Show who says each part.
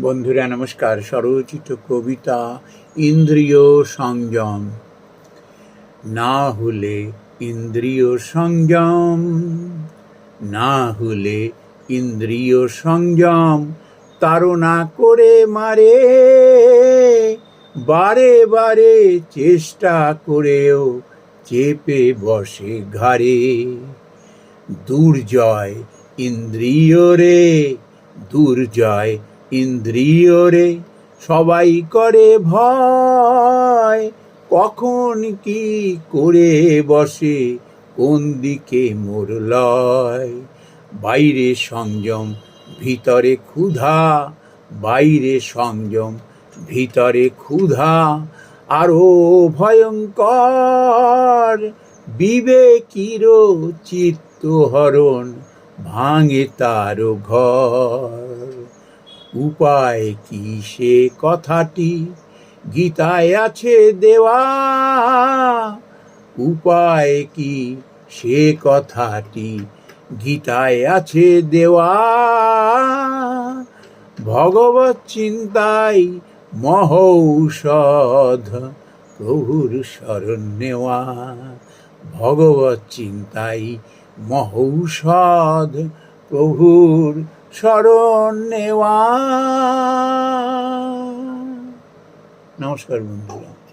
Speaker 1: বন্ধুরা, নমস্কার। স্বরচিত কবিতা ইন্দ্রিয় সংযম। না হলে ইন্দ্রিয় সংযম, না হলে ইন্দ্রিয় সংযম তাড়না করে মারে, বারে বারে চেষ্টা করেও চেপে বসে ঘাড়ে। দুর্জয় ইন্দ্রিয় রে, দুর্জয় ইন্দ্রিয় রে সবাই করে ভয়। কখন কি করে বসে, কোন দিকে মোর লয়? বাইরে সংযম, ভিতরে ক্ষুধা। বাইরে সংযম, ভিতরে ক্ষুধা। আরও ভয়ঙ্কর, বিবেকির চিত্তহরণ ভাঙে তার ঘর। উপায় কি সে কথাটি? গীতায় আছে দেওয়া। উপায় কি সে কথাটি? গীতায় আছে দেওয়া। ভগবত চিন্তাই মহৌষধ প্রভুর শরণ নেওয়া। ভগবত চিন্তাই মহৌষধ প্রভুর শরণ নেওয়া। নমস্কার বন্ধুরা।